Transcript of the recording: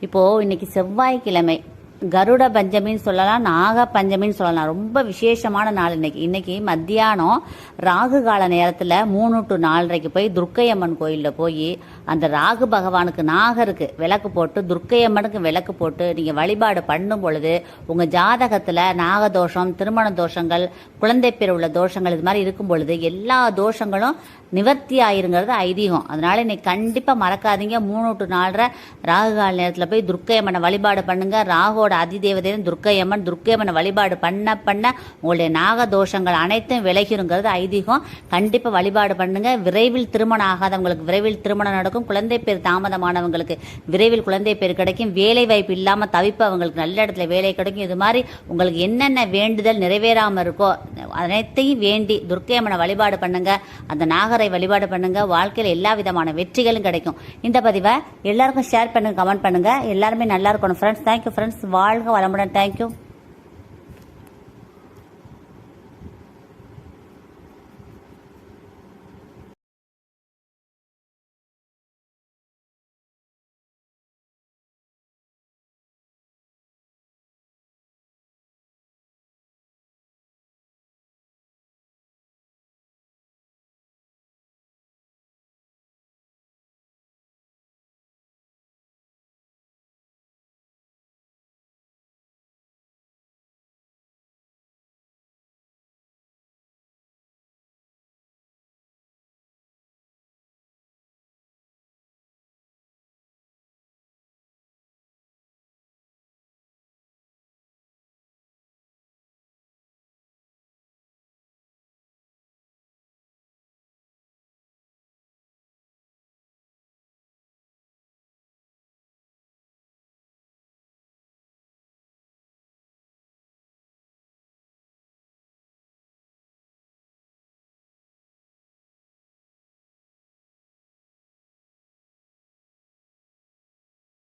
இப்போது இன்னைக்கு செவ்வாய்க்கிழமை. கருட பஞ்சமின்னு சொல்லலாம் நாக பஞ்சமின்னு சொல்லலாம். ரொம்ப விசேஷமான நாள் இன்னைக்கு. இன்னைக்கு மத்தியானம் ராகு கால நேரத்தில் மூணு டு நாலரைக்கு போய் துர்க்கையம்மன் கோயிலில் போய் அந்த ராகு பகவானுக்கு நாகருக்கு விளக்கு போட்டு துர்க்கையம்மனுக்கு விளக்கு போட்டு நீங்கள் வழிபாடு பண்ணும் பொழுது உங்கள் ஜாதகத்தில் நாகதோஷம் திருமண தோஷங்கள் குழந்தை பேர் உள்ள தோஷங்கள் இது மாதிரி இருக்கும் பொழுது எல்லா தோஷங்களும் நிவர்த்தி ஆயிருங்கிறது ஐதீகம். அதனால இன்னைக்கு கண்டிப்பாக மறக்காதீங்க. மூணு டு நாலரை ராகு கால நேரத்தில் போய் துர்க்கையம்மனை வழிபாடு பண்ணுங்கள் ராகோட அதிதேவதையும் துர்க்கையம்மன் துர்க்கையம்மனை வழிபாடு பண்ண பண்ண உங்களுடைய நாக தோஷங்கள் அனைத்தும் விலகிருங்கிறது ஐதீகம். கண்டிப்பாக வழிபாடு பண்ணுங்கள் விரைவில் திருமணம் ஆகாதவங்களுக்கு விரைவில் திருமணம் நடக்கும். குழந்தை பேர் தாமதமானவங்களுக்கு விரைவில் குழந்தை பேர் கிடைக்கும். வேலை வாய்ப்பு இல்லாமல் தவிப்பவங்களுக்கு நல்ல இடத்துல வேலை கிடைக்கும். இது மாதிரி உங்களுக்கு என்னென்ன வேண்டுதல் நிறைவேறாமல் இருக்கோ அனைத்தையும் வேண்டி துர்க்கையம்மனை வழிபாடு பண்ணுங்கள் அந்த நாகரை வழிபாடு பண்ணுங்க. வாழ்க்கையில் எல்லா விதமான வெற்றிகளும் கிடைக்கும். இந்த பதிவை எல்லாருக்கும் ஷேர் பண்ணுங்க கமெண்ட் பண்ணுங்க. எல்லாருமே நல்லா இருக்கணும் ஃப்ரெண்ட்ஸ் தேங்க்யூ ஃப்ரெண்ட்ஸ் வாழ்க வளமுடன். தேங்க்யூ